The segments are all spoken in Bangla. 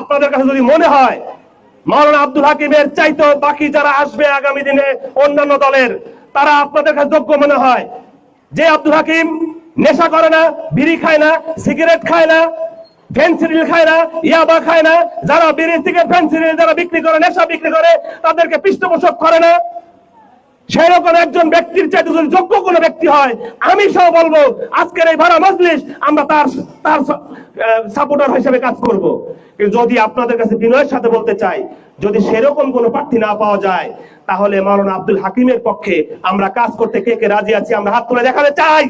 আপনাদের কাছে যদি মনে হয়, মাওলানা আব্দুল হাকিমের চাইতো বাকি যারা আসবে আগামী দিনে অন্যান্য দলের, তারা আপনাদের কাছে যোগ্য মনে হয়। যে আব্দুল হাকিম নেশা করে না, বিড়ি খায় না, সিগারেট খায় না ফেন্সিডিল খায় না, ইয়াবা খায় না, যারা বিড়ি, সিগারেট ফেন্সিডিল যারা বিক্রি করে, নেশা বিক্রি করে, তাদেরকে পৃষ্ঠপোষক করে না। সেরকম একজন ব্যক্তির চাইতে যদি যোগ্য কোনো ব্যক্তি হয়, আমি সহ বলব, আজকের এই ভাড়া মজলিস, আমরা তার তার সাপোর্টার হিসেবে কাজ করব। যদি আপনাদের কাছে বিনয়ের সাথে বলতে চাই, যদি সেরকম কোনো প্রার্থী না পাওয়া যায়, তাহলে মাওলানা আব্দুল হাকিমের পক্ষে আমরা কাজ করতে কে কে রাজি আছি, আমরা হাত তুলে দেখাতে চাই।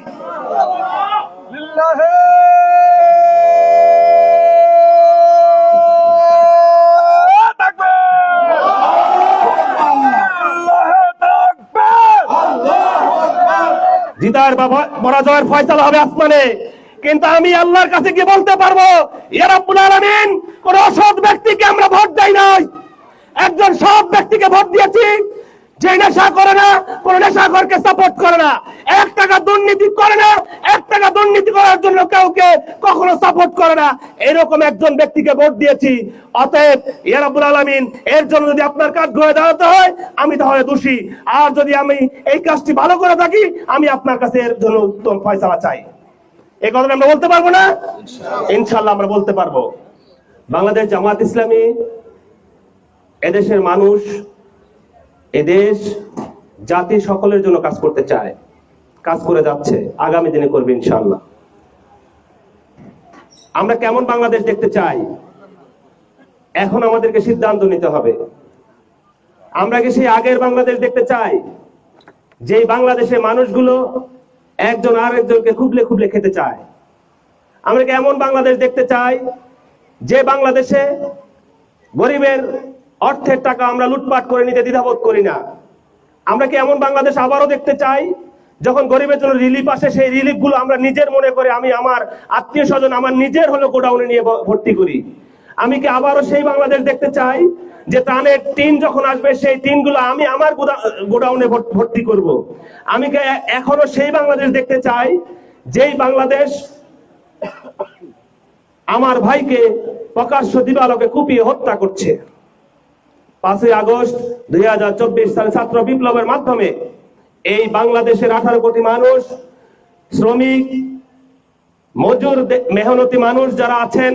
জিতার বা ভ- পরাজয়ের ফয়সালা হবে আসমানে। কিন্তু আমি আল্লাহর কাছে গিয়ে বলতে পারব ইয়ারাবুল আলমিন, কোন অসৎ ব্যক্তিকে আমরা ভোট দেয় নাই। একজন সৎ ব্যক্তিকে ভোট দিয়েছি, যে নেশা করে না, কোন নেশাঘরকে সাপোর্ট করে না। এক টাকা দুর্নীতি করে না, এক টাকা জন্য কাউকে কখনো সাপোর্ট করে না। এরকম একজন ব্যক্তিকে ভোট দিয়েছি। অতএব ইয়া রাব্বুল আলামিন এর জন্য যদি আপনার কাজ ঘুরে দাঁড়াতে হয় আমি তাহলে দোষী। আর যদি আমি এই কাজটি ভালো করে থাকি আমি আপনার কাছে এর জন্য উত্তম ফয়সালা চাই। এই কথাটা আমরা বলতে পারব না? ইনশাল্লাহ আমরা বলতে পারব। বাংলাদেশ জামাত ইসলামী এদেশের মানুষ এদেশ জাতি সকলের জন্য কাজ করতে চায়। কাজ করে যাচ্ছে। আগামী দিনে করবে ইনশাল্লাহ আমরা কেমন বাংলাদেশ দেখতে চাই? এখন আমাদেরকে সিদ্ধান্ত নিতে হবে। আমরা কি সেই আগের বাংলাদেশ দেখতে চাই? যেই বাংলাদেশের মানুষগুলো একজন আরেকজনকে খুবলে খুবলে খেতে চায়। আমরা কি এমন বাংলাদেশ দেখতে চাই যে বাংলাদেশে গরিবের অর্থের টাকা আমরা লুটপাট করে নিতে দ্বিধাবোধ করি না? আমরা কি এমন বাংলাদেশ আবারও দেখতে চাই যখন গরিবের জন্য রিলিফ আসে, সেই রিলিফগুলো আমরা নিজের মনে করে আমি আমার আত্মীয় স্বজন আমার নিজের হলো গোডাউনে নিয়ে ভর্তি করি আমি কি আবারও সেই বাংলাদেশ দেখতে চাই যে ত্রাণের টিন যখন আসবে, সেই টিনগুলো আমি আমার গোডাউনে ভর্তি করব। আমি কি এখনও সেই বাংলাদেশ দেখতে চাই যেই বাংলাদেশ আমার ভাইকে প্রকাশ্য দিবালোকে কুপিয়ে হত্যা করছে পাঁচই আগস্ট দুই হাজার চব্বিশ সালে ছাত্র বিপ্লবের মাধ্যমে এই বাংলাদেশের আঠারো কোটি মানুষ, শ্রমিক, মজুর মেহনতি মানুষ যারা আছেন,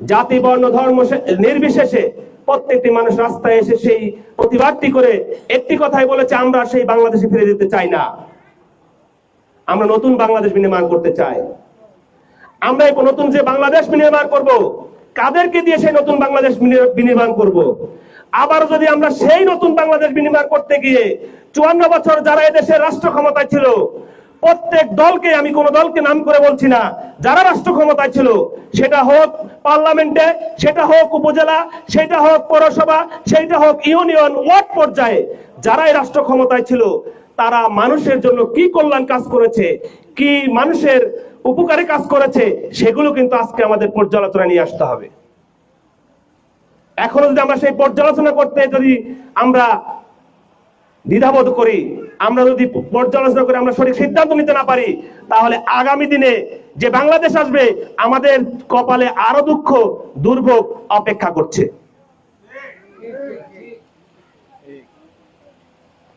জাতি, বর্ণ, ধর্ম নির্বিশেষে প্রত্যেকটি মানুষ রাস্তায় এসে সেই প্রতিবাদটি করে একটি কথাই বলেছে, আমরা সেই বাংলাদেশে ফিরে যেতে চাই না। আমরা নতুন বাংলাদেশ বিনির্মাণ করতে চাই। আমরা নতুন যে বাংলাদেশ বিনির্মাণ করব, কাদেরকে দিয়ে সেই নতুন বাংলাদেশ বিনির্মাণ করব? আবার যদি আমরা সেই নতুন বাংলাদেশ বিনির্মাণ করতে গিয়ে চুয়ান্ন বছর যারা এদেশের রাষ্ট্র ক্ষমতায় ছিল, প্রত্যেক দলকে আমি কোন দলকে নাম করে বলছি না, যারা রাষ্ট্র ক্ষমতায় ছিল, সেটা হোক পার্লামেন্টে, সেটা হোক উপজেলা, সেটা হোক পৌরসভা, সেটা হোক ইউনিয়ন, ওয়ার্ড পর্যায়ে যারা এই রাষ্ট্র ক্ষমতায় ছিল, তারা মানুষের জন্য কি কল্যাণ কাজ করেছে, কি মানুষের উপকারে কাজ করেছে, সেগুলো কিন্তু আজকে আমাদের পর্যালোচনা নিয়ে আসতে হবে। এখনও যদি আমরা সেই পর্যালোচনা করতে যদি আমরা দ্বিধাবোধ করি, আমরা যদি পর্যালোচনা করে আমরা সঠিক সিদ্ধান্ত নিতে না পারি, তাহলে আগামী দিনে যে বাংলাদেশ আসবে, আমাদের কপালে আরও দুঃখ, দুর্ভোগ অপেক্ষা করছে।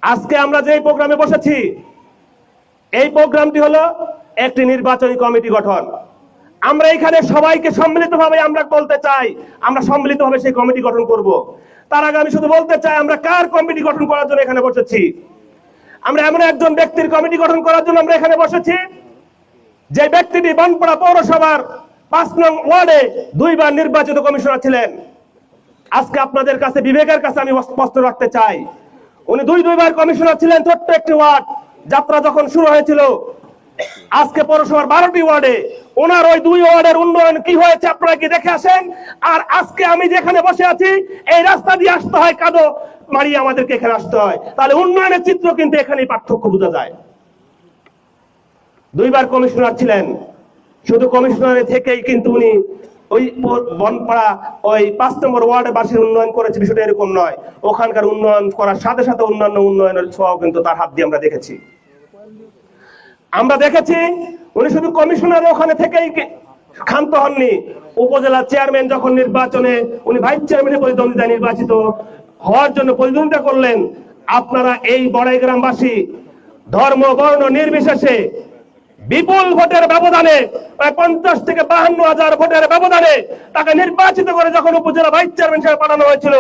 আজকে আমরা যে প্রোগ্রামে বসেছি, এই প্রোগ্রামটি হলো একটি নির্বাচনী কমিটি গঠন। আমরা এখানে সবাইকে সম্মিলিতভাবে আমরা বলতে চাই, আমরা সম্মিলিতভাবে সেই কমিটি গঠন করব। তার আগে আমি শুধু বলতে চাই, আমরা কার কমিটি গঠন করার জন্য এখানে বসেছি? আমরা এমন একজন ব্যক্তির কমিটি গঠন করার জন্য আমরা এখানে বসেছি, যে ব্যক্তিটি বানপাড়া পৌরসভার পাঁচ নং ওয়ার্ডে দুইবার নির্বাচিত কমিশনার ছিলেন। আজকে আপনাদের কাছে, বিবেকের কাছে আমি স্পষ্ট রাখতে চাই, উনি দুই দুইবার কমিশনার ছিলেন, ছোট্ট একটি ওয়ার্ড। যাত্রা যখন শুরু হয়েছিল, আজকে পৌরসভার বারোটি ওয়ার্ডে ওনার ওই দুই ওয়ার্ডের উন্নয়ন কি হয়েছে আপনারা কি দেখে আসেন? আর আজকে আমি যেখানে বসে আছি, এই রাস্তা দিয়ে আসতে হয় কাদো, মারিয়ে, আমাদেরকে এখানে আসতে হয়। তাহলে উন্নয়নের চিত্র কিন্তু এখানেই পার্থক্য বোঝা যায়। দুইবার কমিশনার ছিলেন। শুধু কমিশনারে থেকেই কিন্তু উনি ওই বনপাড়া, ওই পাঁচ নম্বর ওয়ার্ডে বাসের উন্নয়ন করেছে, বিষয়টা এরকম নয়। ওখানকার উন্নয়ন করার সাথে সাথে অন্যান্য উন্নয়নের ছোঁয়াও কিন্তু তার হাত দিয়ে আমরা দেখেছি। আমরা দেখেছি উনি শুধু কমিশনার ওখানে থেকেই ক্ষান্ত হননি। উপজেলা চেয়ারম্যান যখন নির্বাচনে, উনি ভাইস চেয়ারম্যানের প্রতিদ্বন্দ্বিতা নির্বাচিত হওয়ার জন্য প্রতিদ্বন্দ্বিতা করলেন। আপনারা এই বড়াই গ্রামবাসী ধর্ম, বর্ণ নির্বিশেষে বিপুল ভোটের ব্যবধানে, প্রায় পঞ্চাশ থেকে বাহান্ন হাজার ভোটের ব্যবধানে তাকে নির্বাচিত করে যখন উপজেলা ভাইস চেয়ারম্যান হিসেবে পাঠানো হয়েছিল,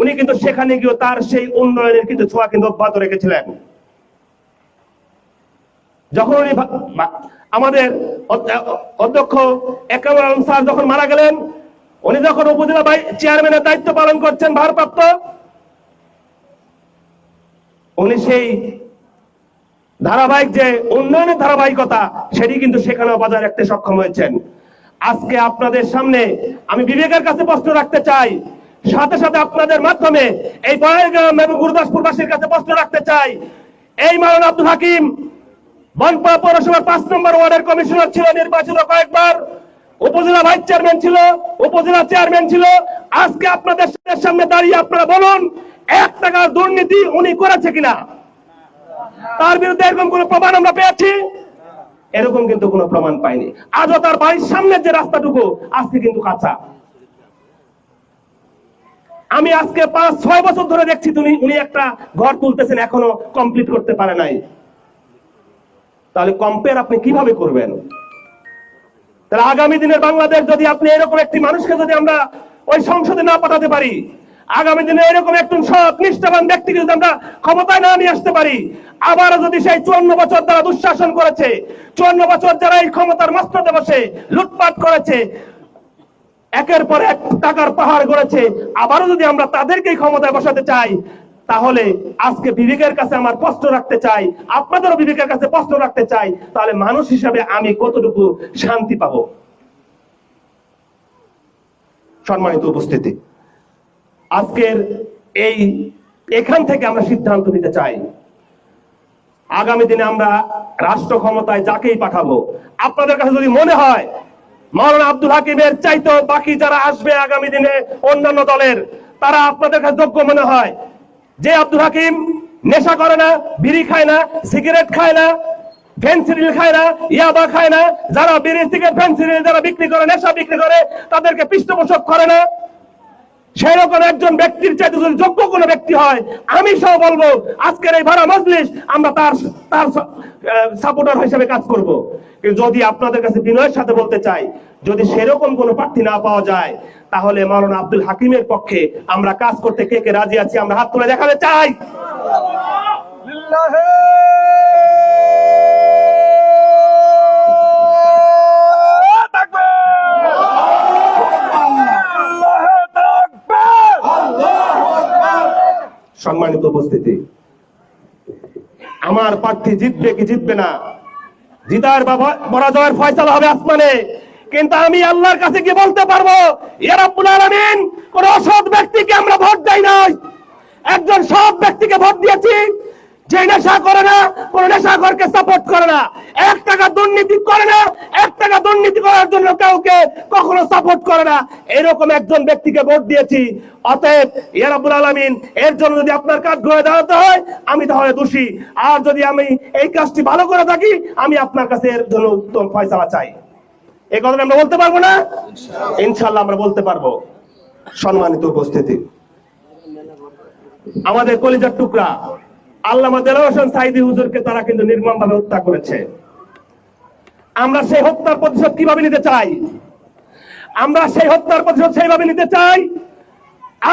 উনি কিন্তু সেখানে গিয়ে তার সেই উন্নয়নের কিন্তু ছোঁয়া কিন্তু অব্যাহত রেখেছিলেন। যখন উনি আমাদের অধ্যক্ষ আলম স্যার যখন মারা গেলেন, উনি যখন উপজেলা চেয়ারম্যানের দায়িত্ব পালন করছেন ভারপ্রাপ্ত, উনি সেই ধারাবাহিক যে উন্নয়নের ধারাবাহিকতা, সেটি কিন্তু সেখানেও বজায় রাখতে সক্ষম হয়েছেন। আজকে আপনাদের সামনে আমি বিবেকের কাছে প্রশ্ন রাখতে চাই, সাথে সাথে আপনাদের মাধ্যমে এই বড়াইগ্রাম এবং গুরুদাসপুরবাসীর কাছে প্রশ্ন রাখতে চাই। এই মারণ আব্দুল হাকিম বনপা পৌরসভার পাঁচ নম্বর ওয়ার্ডের কমিশনার ছিল নির্বাচিত কয়েকবার। উপজেলা ভাইস চেয়ারম্যান ছিল, উপজেলা চেয়ারম্যান ছিল। আজকে আপনাদের সামনে দাঁড়িয়ে আপনারা বলুন, এক টাকার দুর্নীতি উনি করেছে কিনা? তার বিরুদ্ধে এরকম কোন প্রমাণ আমরা পেয়েছি? এরকম কিন্তু কোনো প্রমাণ পাইনি। আজও তার বাড়ির সামনের যে রাস্তাটুকু, আজকে কিন্তু কাঁচা। আমি আজকে পাঁচ, ছয় বছর ধরে দেখছি তুমি, উনি একটা ঘর তুলতেছেন, এখনও কমপ্লিট করতে পারে নাই। তাহলে কম্পেয়ার আপনি কীভাবে করবেন? তাহলে আগামী দিনের বাংলাদেশ যদি আপনি এরকম একটি মানুষকে যদি আমরা ওই সংসদে না পাঠাতে পারি, আগামী দিনে এরকম একজন সৎ, নিষ্ঠাবান ব্যক্তিকে যদি আমরা ক্ষমতায় না নিয়ে আসতে পারি, আবারও যদি সেই চুয়ান্ন বছর যারা দুঃশাসন করেছে, চুয়ান্ন বছর যারা এই ক্ষমতার মস্ততে বসে লুটপাট করেছে, একের পর এক টাকার পাহাড় গড়েছে, আবারও যদি আমরা তাদেরকেই ক্ষমতায় বসাতে চাই তাহলে আজকে বিবেকের কাছে আমার প্রশ্ন রাখতে চাই, আপনাদেরও বিবেকের কাছে প্রশ্ন রাখতে চাই, তাহলে মানুষ হিসাবে আমি কতটুকু শান্তি পাবো? সম্মানিত উপস্থিতি, আজকের এই, এখান থেকে আমরা সিদ্ধান্ত নিতে চাই। আগামী দিনে আমরা রাষ্ট্র ক্ষমতায় যাকেই পাঠাবো, আপনাদের কাছে যদি মনে হয়, মাওলানা আব্দুল হাকিমের চাইতো বাকি যারা আসবে আগামী দিনে অন্যান্য দলের, তারা আপনাদের কাছে যোগ্য মনে হয় যে আব্দুল হাকিম নেশা করে না, বিড়ি খায় না, সিগারেট খায় না খায় না, ইয়াবা খায় না, যারা বিড়ি সিগারেট যারা বিক্রি করে, নেশা বিক্রি করে, তাদেরকে পৃষ্ঠপোষক করে না। সেরকম একজন ব্যক্তির চাইতে যদি যোগ্য কোনো ব্যক্তি হয়, আমি সহ বলব, আজকের এই ভাড়া মজলিস, আমরা তার তার সাপোর্টার হিসেবে কাজ করব। যদি আপনাদের কাছে বিনয়ের সাথে বলতে চাই, যদি সেরকম কোনো প্রার্থী না পাওয়া যায় তাহলে মাওলানা আব্দুল হাকিমের পক্ষে আমরা কাজ করতে কে কে রাজি আছি? আমরা হাত তুলে দেখাতে চাই। সম্মানিত উপস্থিতি আমার প্রার্থী জিতবে কি জিতবে না? জিতার বা পরাজয়ের ফয়সালা হবে আসমানে। কিন্তু আমি আল্লাহর কাছে কি বলতে পারব? কোন অসৎ ব্যক্তিকে আমরা ভোট দেই নাই। একজন সৎ ব্যক্তিকে ভোট দিয়েছি, যে নেশা করে না, কোন নেশাখরকে সাপোর্ট করে না। এক টাকা দুর্নীতি করে না, এক টাকা দুর্নীতি করার জন্য কাউকে কখনো সাপোর্ট করে না। এরকম একজন ব্যক্তিকে ভোট দিয়েছি। অতএব ইয়ারাবুল আলমিন, এর জন্য যদি আপনার কাজ ঘুরে দাঁড়াতে হয়, আমি তাহলে দোষী। আর যদি আমি এই কাজটি ভালো করে থাকি, আমি আপনার কাছে এর জন্য উত্তম ফয়সালা চাই। এই কথাটা আমরা বলতে পারব না? ইনশাল্লাহ আমরা বলতে পারব। সম্মানিত উপস্থিতি। আমাদের কলিজার টুকরা, আল্লামা দেলাওয়ার হোসেন সাইদি হুজুরকে তারা কিন্তু নির্মম ভাবে হত্যা করেছে। আমরা সেই হত্যার প্রতিশোধ কীভাবে নিতে চাই? আমরা সেই হত্যার প্রতিশোধ সেইভাবে নিতে চাই?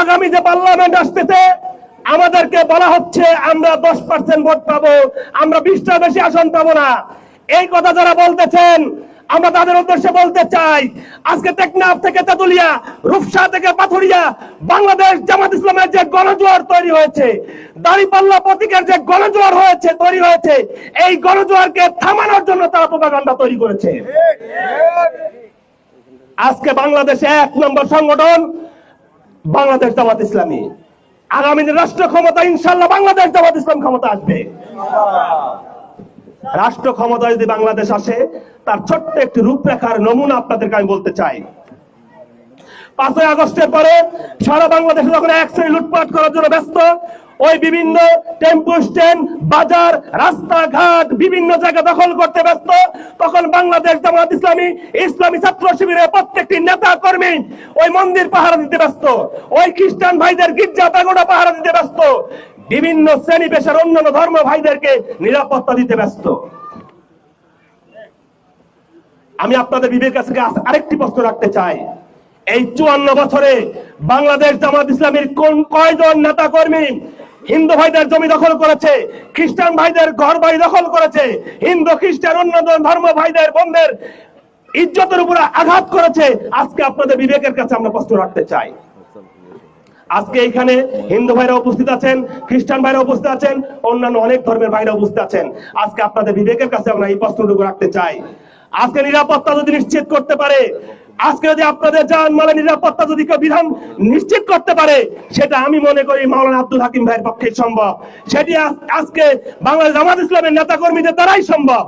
আগামী যে পার্লামেন্ট আসতেছে, আমাদেরকে বলা হচ্ছে, আমরা দশ পার্সেন্ট ভোট পাবো, আমরা বিশটা বেশি আসন পাবো না। এই কথা যারা বলতেছেন আমরা তাদের উদ্দেশ্যে বলতে চাই, আজকে টেকনাফ থেকে তেতুলিয়া, রূপসা থেকে পাথুরিয়া, বাংলাদেশ জামাত ইসলামের যে গণজোয়ার তৈরি হয়েছে, দাঁড়িপাল্লা প্রতীকের যে গণজোয়ার হয়েছে, তৈরি হয়েছে, এই গণজোয়ারকে থামানোর জন্য তারা প্রোপাগান্ডা তৈরি করেছে। আজকে বাংলাদেশে এক নম্বর সংগঠন, বাংলাদেশ জামাত ইসলামী। আগামী দিনে রাষ্ট্র ক্ষমতা, ইনশাল্লাহ বাংলাদেশ জামাত ইসলাম ক্ষমতা আসবে। রাষ্ট্র ক্ষমতা যদি বাংলাদেশ আসে, তার ছোট্ট একটি রূপরেখার নমুনা আপনাদেরকে আমি বলতে চাই। পাঁচই আগস্টের পরে সারা বাংলাদেশে যখন এক শ্রেণি লুটপাট করার জন্য ব্যস্ত, ওই বিভিন্ন টেম্পো, স্ট্যান্ড, বাজার, রাস্তাঘাট বিভিন্ন জায়গা দখল করতে ব্যস্ত, তখন বাংলাদেশ জামাত ইসলামী ইসলামী ছাত্র শিবিরের প্রত্যেকটি নেতা কর্মী ওই মন্দির পাহারা দিতে ব্যস্ত, ওই খ্রিস্টান ভাইদের গির্জা পাগোড়া পাহারা দিতে ব্যস্ত। বিভিন্ন শ্রেণি পেশার অন্যান্য ধর্ম ভাইদেরকে নিরাপত্তা দিতে ব্যস্ত। আমি আপনাদের বিবেকের কাছে আরেকটি প্রশ্ন রাখতে চাই। এই চুয়ান্ন বছরে বাংলাদেশ জামাত ইসলামের কোন কয়জন নেতা কর্মী হিন্দু ভাইদের জমি দখল করেছে, খ্রিস্টান ভাইদের ঘর বাড়ি দখল করেছে, হিন্দু, খ্রিস্টান অন্য ধর্ম ভাইদের বন্ধের ইজ্জতের উপরে আঘাত করেছে? আজকে আপনাদের বিবেকের কাছে আমরা প্রশ্ন রাখতে চাই। আজকে এখানে হিন্দু ভাইরা উপস্থিত আছেন, খ্রিস্টান ভাইরা উপস্থিত আছেন, অন্যান্য অনেক ধর্মের ভাইরা উপস্থিত আছেন। আজকে আপনাদের বিবেকের কাছে আমরা এই প্রশ্নটুকু রাখতে চাই। আজকে নিরাপত্তা যদি নিশ্চিত করতে পারে, আজকে যদি আপনাদের যান মালে নিরাপত্তা যদি বিধান নিশ্চিত করতে পারে, সেটা আমি মনে করি মাওলানা আব্দুল হাকিম ভাইয়ের পক্ষে সম্ভব। সেটি আজকে বাংলাদেশ জামাত ইসলামের নেতা কর্মীদের দ্বারাই সম্ভব।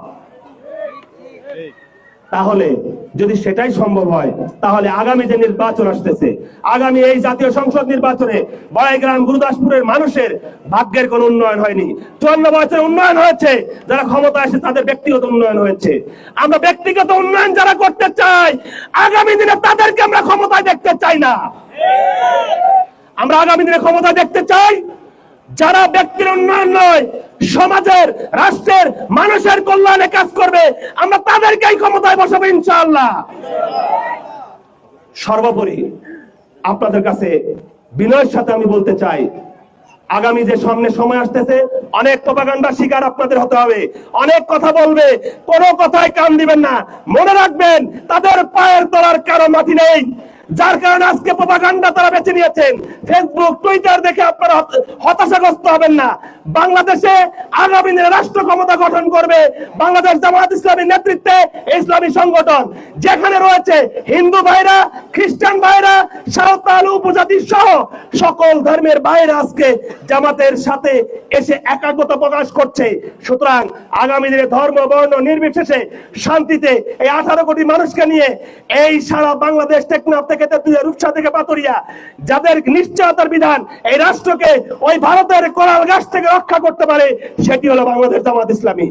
তাহলে যদি সেটাই সম্ভব হয়, তাহলে আগামী যে নির্বাচন আসতেছে, আগামী এই জাতীয় সংসদ নির্বাচনে বড়াইগ্রাম গুরুদাসপুরের মানুষের ভাগ্যের কোন উন্নয়ন হয়নি। চুয়ান্ন বছরের উন্নয়ন হয়েছে, যারা ক্ষমতা আসে তাদের ব্যক্তিগত উন্নয়ন হয়েছে। আমরা ব্যক্তিগত উন্নয়ন যারা করতে চাই, আগামী দিনে তাদেরকে আমরা ক্ষমতায় দেখতে চাই না। আমরা আগামী দিনে ক্ষমতা দেখতে চাই যারা ব্যক্তির উন্নয়ন নয়, সমাজের, রাষ্ট্রের, মানুষের কল্যাণে কাজ করবে, আমরা তাদেরকেই ক্ষমতায় বসাবো ইনশাআল্লাহ। সর্বোপরি আপনাদের কাছে বিনয়ের সাথে আমি বলতে চাই, আগামী যে সামনে সময় আসতেছে, অনেক প্রপাগান্ডার শিকার আপনাদের হতে হবে। অনেক কথা বলবে, কোনো কথায় কান দিবেন না। মনে রাখবেন, তাদের পায়ের তলার কারও মাটি নেই। যার কারণে আজকে প্রপাগান্ডা তারা বেছে নিয়েছেন। ফেসবুক টুইটার দেখে আপনারা হতাশাগ্রস্ত হবেন না। বাংলাদেশে আগামী দিনে রাষ্ট্র ক্ষমতা গঠন করবে বাংলাদেশ জামাত ইসলামী নেতৃত্বে ইসলামী সংগঠন। যেখানে রয়েছে হিন্দু ভাইরা, খ্রিস্টান ভাইরা, সাঁওতাল, উপজাতি সহ সকল ধর্মের ভাইরা আজকে জামাতের সাথে এসে একাগ্রতা প্রকাশ করছে। সুতরাং আগামী দিনে ধর্ম, বর্ণ, নির্বিশেষে শান্তিতে এই আঠারো কোটি মানুষকে নিয়ে এই সারা বাংলাদেশ টেকনাফ থেকে তেতুলিয়া রূপসা থেকে পাতুরিয়া যাদের নিশ্চয়তার বিধান এই রাষ্ট্রকে ওই ভারতের কোরাল গাছ থেকে রক্ষা করতে পারে, সেটি হলো বাংলাদেশ জামাত ইসলামী।